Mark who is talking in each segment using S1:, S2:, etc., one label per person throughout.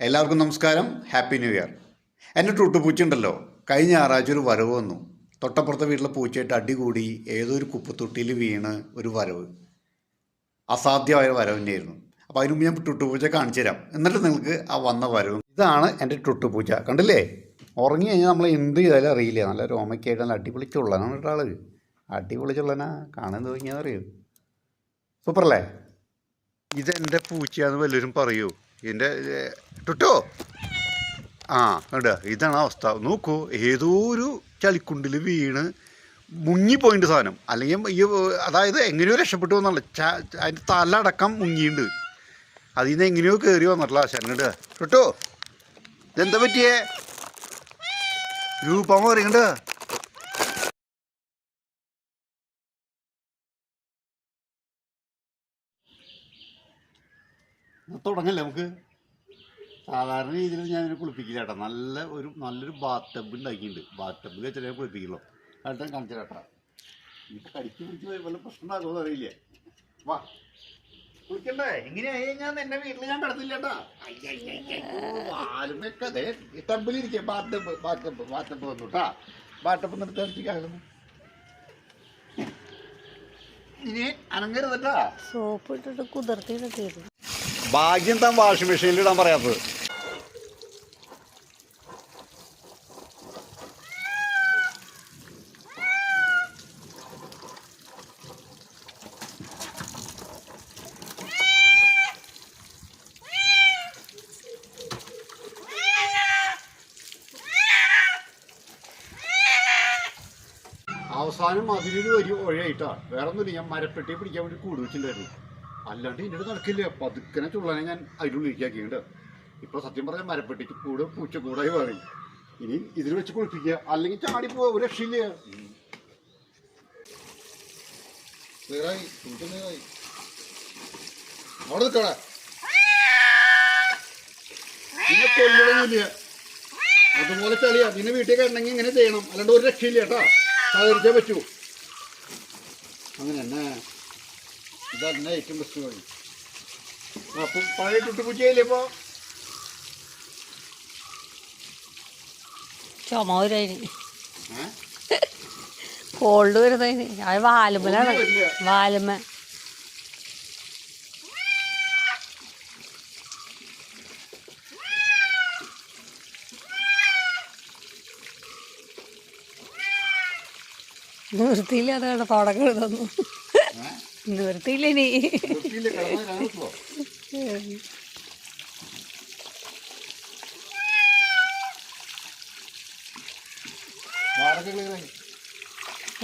S1: എല്ലാവർക്കും നമസ്കാരം. Happy new year എന്റെ ടൂട്ടുപൂച്ച ഉണ്ടല്ലോ കഴിഞ്ഞ ഞായറാഴ്ച ഒരു വരവ് വന്നു. തൊട്ടപ്പുറത്തെ വീട്ടിലെ പൂച്ചയായിട്ട് അടികൂടി ഏതോ ഒരു കുപ്പത്തൊട്ടിയിൽ വീണ് ഒരു വരവ്. അസാധ്യമായ വരവ് തന്നെയായിരുന്നു. അപ്പോൾ അതിന് മുമ്പ് ഞാൻ ടുട്ടുപൂച്ച കാണിച്ചു തരാം. എന്നിട്ട് നിങ്ങൾക്ക് ആ വന്ന വരവ്. ഇതാണ് എന്റെ ടുട്ടുപൂച്ച. കണ്ടില്ലേ? ഉറങ്ങി കഴിഞ്ഞാൽ നമ്മൾ എന്ത് ചെയ്താലും അറിയില്ല. നല്ല രോമയ്ക്കായിട്ട് നല്ല അടിപൊളി ചുള്ളനാണ് കേട്ടോ ആൾ. അടിപൊളി കാണാൻ തുടങ്ങിയാൽ അറിയൂ സൂപ്പറല്ലേ? ഇതെന്റെ പൂച്ചയാന്ന് വല്ലവരും പറയൂ? എന്റെ ടുട്ടോ? ആ കണ്ട? ഇതാണ് അവസ്ഥ. നോക്കൂ ഏതോ ഒരു ചളിക്കുണ്ടിൽ വീണ് മുങ്ങിപ്പോയിന്റെ സാധനം. അല്ലെങ്കിൽ ഈ അതായത് എങ്ങനെയോ രക്ഷപ്പെട്ടു എന്നുള്ള അതിന്റെ തലടക്കം മുങ്ങിയിട്ടുണ്ട് അതിൽ നിന്ന് എങ്ങനെയോ കയറി വന്നിട്ടില്ല ആശാനുണ്ട് ടുട്ടോ? ഇതെന്താ പറ്റിയേ? രൂപം പറയുന്നുണ്ട്. തുടങ്ങല്ലേ നമുക്ക്? സാധാരണ രീതിയിൽ ഞാൻ ഇതിനെ കുളിപ്പിക്കില്ല നല്ല ഒരു നല്ലൊരു ബാത്ത് ടബ് ഉണ്ടാക്കിയിട്ടുണ്ട്. ബാത്ത് ടബിൽ വെച്ചാൽ കുളിപ്പിക്കുള്ളൂ. കണ്ടിട്ട് കാണിച്ചു കേട്ടോ. ഇപ്പൊ കടിച്ചു പിടിച്ച് വല്ല പ്രശ്നം ഉണ്ടാകുമോ അറിയില്ലേ? വാ. കുളിക്കണ്ടേ? എങ്ങനെയായി ഞാൻ എന്റെ വീട്ടിൽ ഞാൻ ടബിലിരിക്കുക bath tub bath tub bath tub വന്നു കേട്ടാ. ബാത്ത് ടബ് നിർത്തി അടിച്ചിട്ടാകുന്നു ഇനി അനങ്ങരുതട്ടാ
S2: സോപ്പ് ഇട്ടിട്ട് കുതിർത്തിയിട്ടൊക്കെ ചെയ്തു
S1: ഭാഗ്യം താൻ വാഷിംഗ് മെഷീനിൽ ഇടാൻ പറയാത്തത്. അവസാനം അതിലൊരു ഒരു ഒഴയായിട്ടാ വേറെ ഒന്നുമില്ല ഞാൻ മരപ്പെട്ടി പിടിക്കാൻ വേണ്ടി കൂട് വെച്ചിട്ടുണ്ടായിരുന്നു. അല്ലാണ്ട് ഇതിന്റെ അടുത്ത് നടക്കില്ല. പതുക്കനെ ചുള്ളനെ ഞാൻ അതിനുള്ളിലേക്കാക്കിയുണ്ട് ഇപ്പൊ സത്യം പറഞ്ഞാൽ മരപ്പെട്ടിക്ക് കൂട് പൂച്ച കൂടായി മാറി. ഇനി ഇതിൽ വെച്ച് കുളിപ്പിക്കുക. അല്ലെങ്കിൽ ചാടി പോവാ. ഒരു രക്ഷയില്ല. നേരായി, പൂച്ച നേരായി. അവിടെ നിൽക്കണേ നിന്നെ കൊല്ലണമെന്നില്ല അതുപോലെ ചളിയാ. നിന്നെ വീട്ടിൽ കിടന്നെങ്കിൽ ഇങ്ങനെ ചെയ്യണം. അല്ലാണ്ട് ഒരു രക്ഷയില്ല കേട്ടോ. സഹകരിച്ചേ പറ്റൂ. അങ്ങനെ തന്നെ. ഇതന്നെ ഏറ്റവും ബെസ്റ്റ് വഴി അപ്പം പഴയ ടുട്ടുപൂച്ചയില്ലേ ഇപ്പോ?
S2: ചുമ കോൾഡ് വരുന്നതിന്. അത് വാലുമ്മലാണ്
S1: വാലുമ.
S2: വാലുമ്മ നിർത്തിയില്ല അത് കണ്ട തുടക്കം നിർത്തിയില്ല
S1: നീ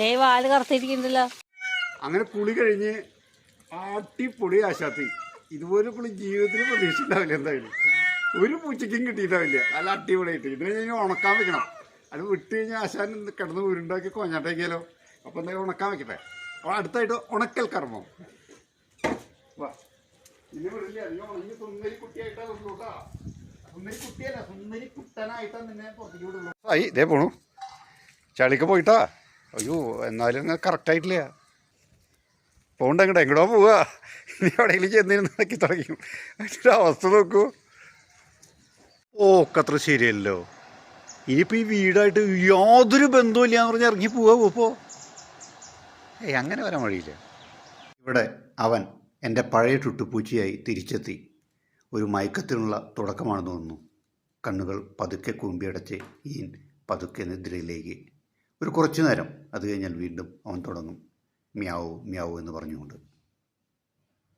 S2: ഏയ് വാൽ കറുത്തിരിക്കുന്നില്ലല്ലോ
S1: അങ്ങനെ പുളി കഴിഞ്ഞ് ആട്ടിപ്പൊളി ആശാത്തി. ഇതുപോലെ പുളി ജീവിതത്തിൽ പ്രതീക്ഷിച്ചിട്ടാവില്ല എന്തായാലും. ഒരു പൂച്ചയ്ക്കും കിട്ടിയിട്ടാവില്ല നല്ല അടിപൊളിയായിട്ട്. ഇത് കഴിഞ്ഞാൽ ഉണക്കാൻ വെക്കണം. അത് വിട്ട് കഴിഞ്ഞാൽ ആശാൻ കിടന്ന് ഉരുണ്ടാക്കി കൊഞ്ഞാട്ടേക്കിയാലോ അപ്പം എന്തായാലും ഉണക്കാൻ വെക്കട്ടെ. അടുത്തായിട്ട് ഉണക്കൽ കർമ്മം. വാ. ഇനി വിടില്ല. നീ ഉണങ്ങി സുന്ദരി കുട്ടിയായിട്ടാ കേട്ടാ സുന്ദരി കുട്ടിയല്ല സുന്ദരി നിന്നെ പുറത്തേക്ക് വിടുള്ളൂ. ആയി ഇതേ പോണു. ചളിക്ക് പോയിട്ടാ. അയ്യോ എന്നാലും കറക്റ്റായിട്ടില്ല പോകണ്ട എങ്ങോട്ട് എങ്ങടോ പോവുക ഇനി എവിടെയെങ്കിലും ചെന്നിരുന്ന് നോക്കി തുടങ്ങി അതിന്റെ അവസ്ഥ നോക്കൂ. ഓ അത്ര ശരിയല്ലോ ഇനിയിപ്പോൾ ഈ വീടായിട്ട് യാതൊരു ബന്ധവുമില്ല എന്ന് പറഞ്ഞ് ഇറങ്ങി പോവാ ഇപ്പോൾ ഏയ് അങ്ങനെ വരാൻ വഴിയില്ല. ഇവിടെ അവൻ എന്റെ പഴയ ചുട്ടുപൂച്ചയായി തിരിച്ചെത്തി. ഒരു മയക്കത്തിനുള്ള തുടക്കമാണെന്ന് തോന്നുന്നു. കണ്ണുകൾ പതുക്കെ കൂമ്പിയടച്ച് ഈൻ പതുക്കെ നിദ്രയിലേക്ക്. ഒരു കുറച്ചു നേരം അത് കഴിഞ്ഞാൽ വീണ്ടും അവൻ തുടങ്ങും. മ്യാവോ മ്യാവോ എന്ന് പറഞ്ഞുകൊണ്ട്.